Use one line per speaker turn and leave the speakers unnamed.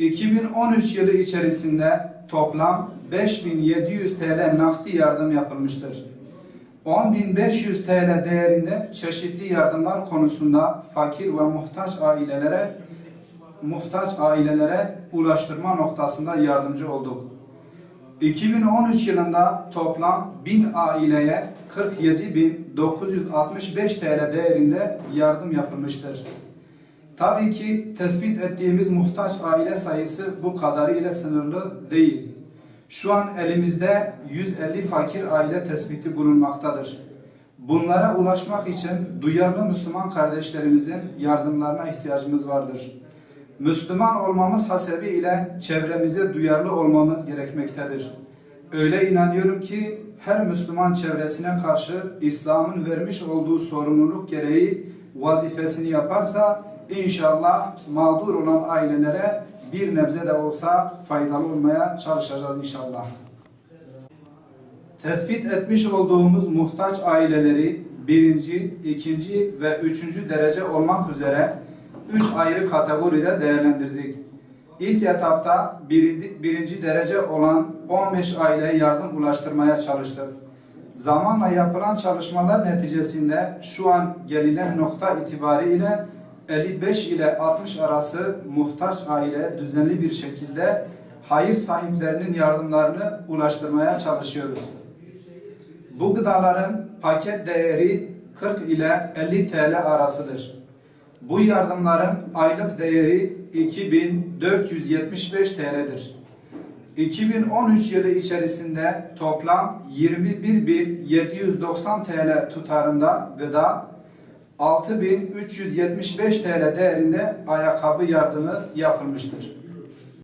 2013 yılı içerisinde toplam 5700 TL nakdi yardım yapılmıştır. 10.500 TL değerinde çeşitli yardımlar konusunda fakir ve muhtaç ailelere muhtaç ailelere ulaştırma noktasında yardımcı olduk. 2013 yılında toplam 1000 aileye 47.965 TL değerinde yardım yapılmıştır. Tabii ki tespit ettiğimiz muhtaç aile sayısı bu kadarıyla sınırlı değil. Şu an elimizde 150 fakir aile tespiti bulunmaktadır. Bunlara ulaşmak için duyarlı Müslüman kardeşlerimizin yardımlarına ihtiyacımız vardır. Müslüman olmamız hasebiyle çevremize duyarlı olmamız gerekmektedir. Öyle inanıyorum ki her Müslüman çevresine karşı İslam'ın vermiş olduğu sorumluluk gereği vazifesini yaparsa inşallah mağdur olan ailelere bir nebze de olsa faydalı olmaya çalışacağız inşallah. Tespit etmiş olduğumuz muhtaç aileleri birinci, ikinci ve üçüncü derece olmak üzere üç ayrı kategoride değerlendirdik. İlk etapta birinci, birinci derece olan 15 aileye yardım ulaştırmaya çalıştık. Zamanla yapılan çalışmalar neticesinde şu an gelinen nokta itibariyle 55 ile 60 arası muhtaç aile düzenli bir şekilde hayır sahiplerinin yardımlarını ulaştırmaya çalışıyoruz. Bu gıdaların paket değeri 40 ile 50 TL arasıdır. Bu yardımların aylık değeri 2475 TL'dir. 2013 yılı içerisinde toplam 21.790 TL tutarında gıda, 6.375 TL değerinde ayakkabı yardımı yapılmıştır.